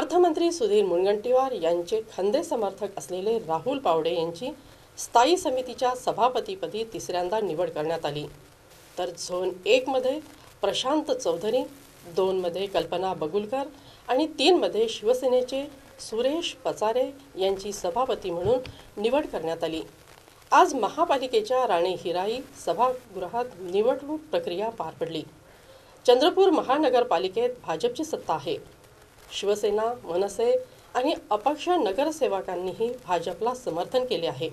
अर्थमंत्री सुधीर मुनगंटीवार यांचे खंदे समर्थक असलेले राहुल पावडे यांची स्थायी समितीच्या सभापतीपदी तिसऱ्यांदा निवड करण्यात आली. तर झोन एकमध्ये प्रशांत चौधरी दोनमध्ये कल्पना बगुलकर आणि तीनमध्ये शिवसेनेचे सुरेश पचारे यांची सभापती म्हणून निवड करण्यात आली. आज महापालिकेच्या राणे हिराई सभागृहात निवडणूक प्रक्रिया पार पडली. चंद्रपूर महानगरपालिकेत भाजपची सत्ता आहे. शिवसेना मनसे आणि अपक्ष नगरसेवकांनीही भाजपला समर्थन केले आहे.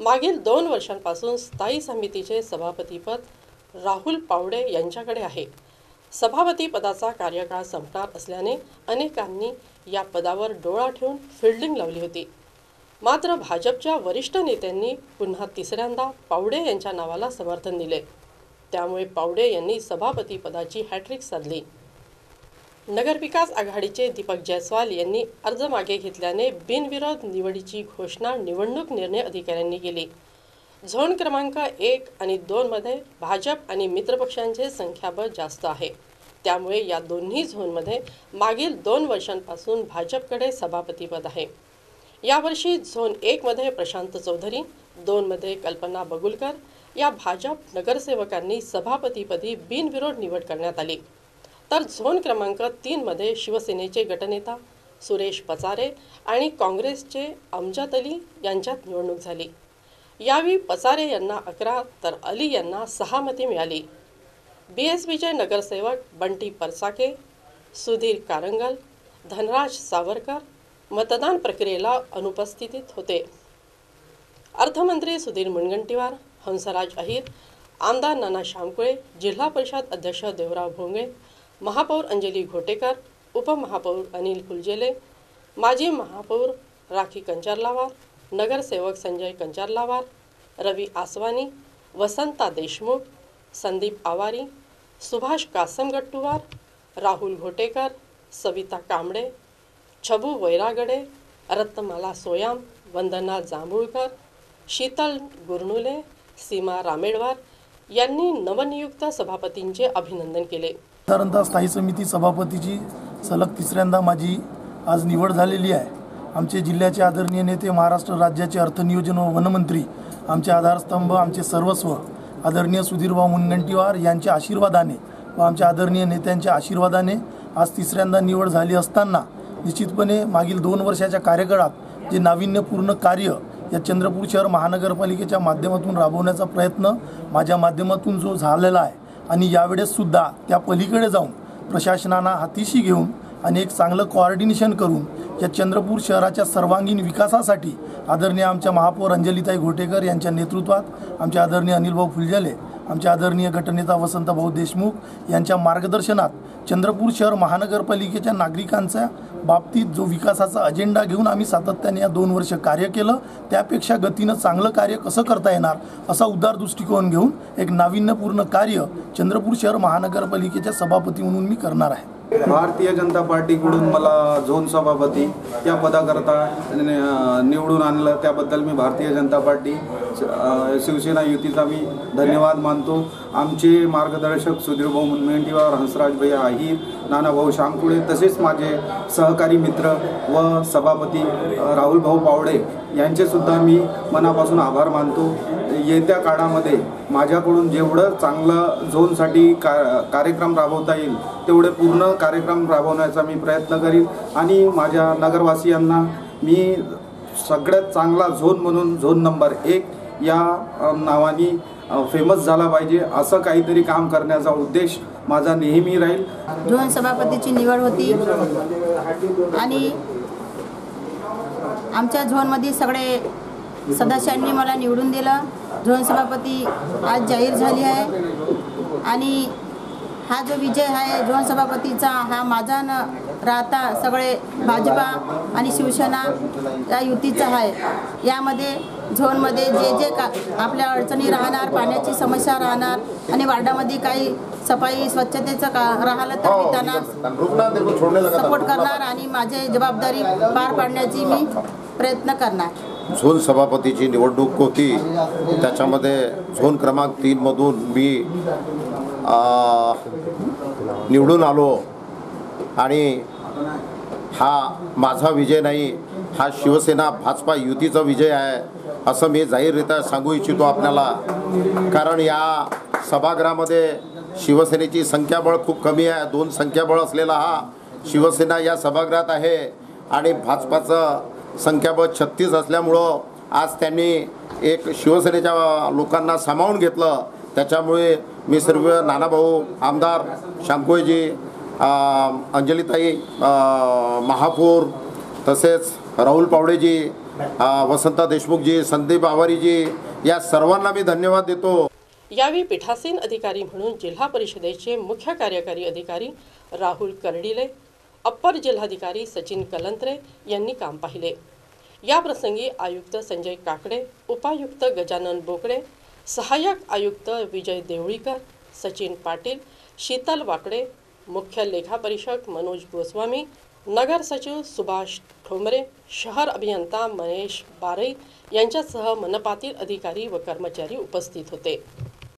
मागील दोन वर्षांपासून स्थायी समितीचे सभापतीपद राहुल पावडे यांच्याकडे आहे. सभापती पदाचा कार्यकाळ संपणार असल्याने अनेकांनी या पदावर डोळा ठेवून फिल्डिंग लावली होती. मात्र भाजपच्या वरिष्ठ नेत्यांनी पुन्हा तिसऱ्यांदा पावडे यांच्या नावाला समर्थन दिले. त्यामुळे पावडे यांनी सभापती पदाची हॅट्रिक साधली. नगरविकास आघाडीचे दीपक जयस्वाल यांनी अर्ज मागे घेतल्याने बिनविरोध निवडीची घोषणा निवडणूक निर्णय अधिकाऱ्यांनी केली. झोन क्रमांक एक आणि दोनमध्ये भाजप आणि मित्रपक्षांचे संख्याबळ जास्त आहे. त्यामुळे या दोन्ही झोनमध्ये मागील दोन वर्षांपासून भाजपकडे सभापतीपद आहे. यावर्षी झोन एकमध्ये प्रशांत चौधरी दोनमध्ये कल्पना बगुलकर या भाजप नगरसेवकांनी सभापतीपदी बिनविरोध निवड करण्यात आली. तर झोन क्रमांक तीनमध्ये शिवसेनेचे गटनेता सुरेश पचारे आणि काँग्रेसचे अमजद अली यांच्यात निवडणूक झाली. यावेळी पचारे यांना अकरा तर अली यांना सहा मते मिळाली. बी एस बीचे नगरसेवक बंटी परसाके सुधीर कारंगल धनराज सावरकर मतदान प्रक्रियेला अनुपस्थितीत होते. अर्थमंत्री सुधीर मुनगंटीवार हंसराज अहिर आमदार नाना शामकुळे जिल्हा परिषद अध्यक्ष देवराव भोंगे महापौर अंजली घोटेकर उपमहापौर अनिल फुलजेले माजी महापौर राखी कंचारलावार नगरसेवक संजय कंचारलावार रवी आसवानी वसंता देशमुख संदीप आवारी सुभाष कासमगट्टुवार राहुल घोटेकर सविता कांबळे छबू वैरागडे रत्नमाला सोयाम वंदना जांभूळकर शीतल गुरनुले सीमा रामेडवार यांनी नवनियुक्त सभापतींचे अभिनंदन केले. साधारणतः स्थायी समिती सभापतीची सलग तिसऱ्यांदा माझी आज निवड झालेली आहे. आमचे जिल्ह्याचे आदरणीय नेते महाराष्ट्र राज्याचे अर्थनियोजन व वनमंत्री आमचे आधारस्तंभ आमचे सर्वस्व आदरणीय सुधीरभाऊ मुनगंटीवार यांच्या आशीर्वादाने व आमच्या आदरणीय नेत्यांच्या आशीर्वादाने आज तिसऱ्यांदा निवड झाली असताना निश्चितपणे मागील दोन वर्षाच्या कार्यकाळात जे नाविन्यपूर्ण कार्य या चंद्रपूर शहर महानगरपालिकेच्या माध्यमातून राबवण्याचा प्रयत्न माझ्या माध्यमातून जो झालेला आहे आणि यावेळेससुद्धा त्या पलीकडे जाऊन प्रशासनाना हातीशी घेऊन आणि एक चांगलं कोऑर्डिनेशन करून या चंद्रपूर शहराच्या सर्वांगीण विकासासाठी आदरणीय आमच्या महापौर अंजलीताई घोटेकर यांच्या नेतृत्वात आमचे आदरणीय अनिलभाऊ फुलजले आमचे आदरणीय गटनेता वसंतभाऊ देशमुख यांच्या मार्गदर्शनात चंद्रपूर शहर महानगरपालिकेच्या नागरिकांच्या बाबतीत जो विकासाचा अजेंडा घेऊन आम्ही सातत्याने या दोन वर्ष कार्य केलं त्यापेक्षा गतीनं चांगलं कार्य कसं करता येणार असा उदार दृष्टिकोन घेऊन एक नाविन्यपूर्ण कार्य चंद्रपूर शहर महानगरपालिकेच्या सभापती म्हणून मी करणार आहे. भारतीय जनता पार्टीकडून मला झोन सभापती या पदाकरता निवडून आणलं. त्याबद्दल मी भारतीय जनता पार्टी शिवसेना युतीचा मी धन्यवाद मानतो. आमचे मार्गदर्शक सुधीरभाऊ मुनगंटीवार हंसराज भैया आहीर नानाभाऊ शामकुळे तसेच माझे सहकारी मित्र व सभापती राहुलभाऊ पावडे यांचेसुद्धा मी मनापासून आभार मानतो. येत्या काळामध्ये माझ्याकडून जेवढं चांगलं झोनसाठी का कार्यक्रम राबवता येईल तेवढे पूर्ण कार्यक्रम राबवण्याचा मी प्रयत्न करीन. आणि माझ्या नगरवासियांना मी सगळ्यात चांगला झोन म्हणून झोन नंबर एक या नावानी नावाने फेमस झाला पाहिजे असं काहीतरी काम करण्याचा उद्देश माझा नेहमी राहील. झोन सभापतीची निवड होती. आणि आमच्या झोनमध्ये सगळे सदस्यांनी मला निवडून दिलं. झोन सभापती आज जाहीर झाली आहे. आणि हा जो विजय आहे झोन सभापतीचा हा माझा न राहता सगळे भाजपा आणि शिवसेना या युतीचा आहे. यामध्ये झोनमध्ये जे जे का आपल्या अडचणी राहणार पाण्याची समस्या राहणार आणि वार्डामध्ये काही सफाई स्वच्छतेचं का राहिलं तर मी त्यांना सपोर्ट करणार आणि माझी जबाबदारी पार पाडण्याची मी प्रयत्न करणार. झोन सभापतीची निवडणूक होती. त्याच्यामध्ये झोन क्रमांक तीनमधून मी निवडून आलो. आणि हा माझा विजय नाही हा शिवसेना भाजपा युतीचा विजय आहे असं मी जाहीररित्या सांगू इच्छितो आपल्याला. कारण या सभागृहामध्ये शिवसेनेची संख्याबळ खूप कमी आहे दोन संख्याबळ असलेला हा शिवसेना या सभागृहात आहे. आणि भाजपाचं संख्याबळ छत्तीस असल्यामुळं आज त्यांनी एक शिवसेनेच्या लोकांना सामावून घेतलं. त्याच्यामुळे मी सर्व नानाभाऊ आमदार शांकोजी अंजलीताई महापौर तसेच राहुल पावडेजी वसंत देशमुखजी संदीप आवारीजी या सर्वांना मी धन्यवाद देतो. यावेळी पीठासीन अधिकारी म्हणून जिल्हा परिषदेचे मुख्य कार्यकारी अधिकारी राहुल कर्डिले अप्पर जिल्हाधिकारी सचिन कलंत्रे यांनी काम पाहिले. या प्रसंगी आयुक्त संजय काकडे उपायुक्त गजानन बोकडे सहाय्यक आयुक्त विजय देवळीकर सचिन पाटील शीतल वाकडे मुख्य लेखापरीक्षक मनोज गोस्वामी नगर सचिव सुभाष ठोंबरे शहर अभियंता महेश बारई यांच्यासह मनपातील अधिकारी व कर्मचारी उपस्थित होते.